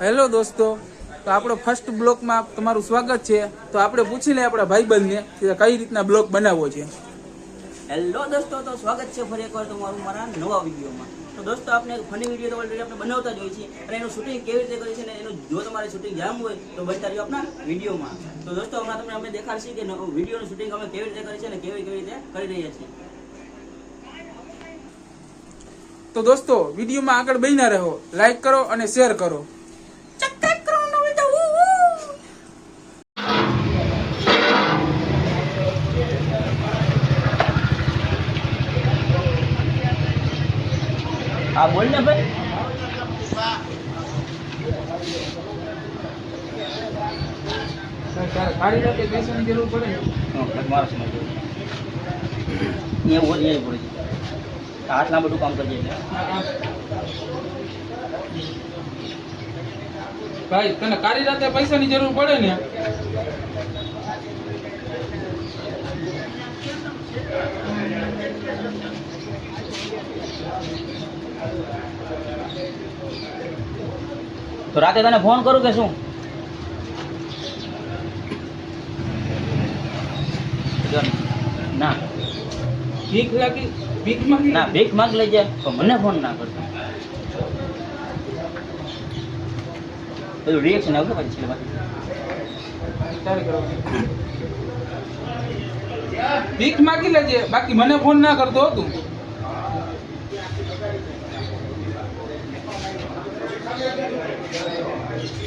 Hello દોસ્તો તો આપણો ફર્સ્ટ બ્લોકમાં તમારું સ્વાગત છે. તો આપણે પૂછી લઈએ આપણા ભાઈબંધને કે કઈ રીતના બ્લોક બનાવવો છે. હેલો દોસ્તો તો સ્વાગત છે ફરી એકવાર તમારું મારા નવા વિડીયોમાં. તો દોસ્તો આપણે ફની વીડિયો તો ઓલરેડી આપણે બનાવતા જ હોય છીએ અને એનું શૂટિંગ કેવી રીતે કરી છે અને એનું જો તમારે શૂટિંગ જામ હોય તો બનતા રહ્યો આપણા વિડીયોમાં. તો દોસ્તો હમણાં તમને અમે દેખાડશી કે વિડીયોનું શૂટિંગ અમે કેવી રીતે કરીએ છીએ અને કેવી કેવી રીતે કરી રહ્યા છીએ. તો દોસ્તો વિડીયોમાં આગળ બન્યા રહો. લાઈક કરો અને શેર કરો. હા બોલ ને ભાઈ. સારી રાતે પૈસાની જરૂર પડે ને. મારો સમજ અહીંયા બોલ બોલે આટલા બધું કામ કરીએ ભાઈ તને કાળી રાતે પૈસાની જરૂર પડે ને? તો રાતે તને ફોન કરું કે શું? ના. ભીખ લાગી ભીખ માંગી? ના ભીખ માંગ લઈ જાય તો મને ફોન ના કરતો બધું રિએક્શન આવશે પછી છેલ્લે કરવાનું. ભીખ માગી લેજે. બાકી મને ફોન ના કરતો હતું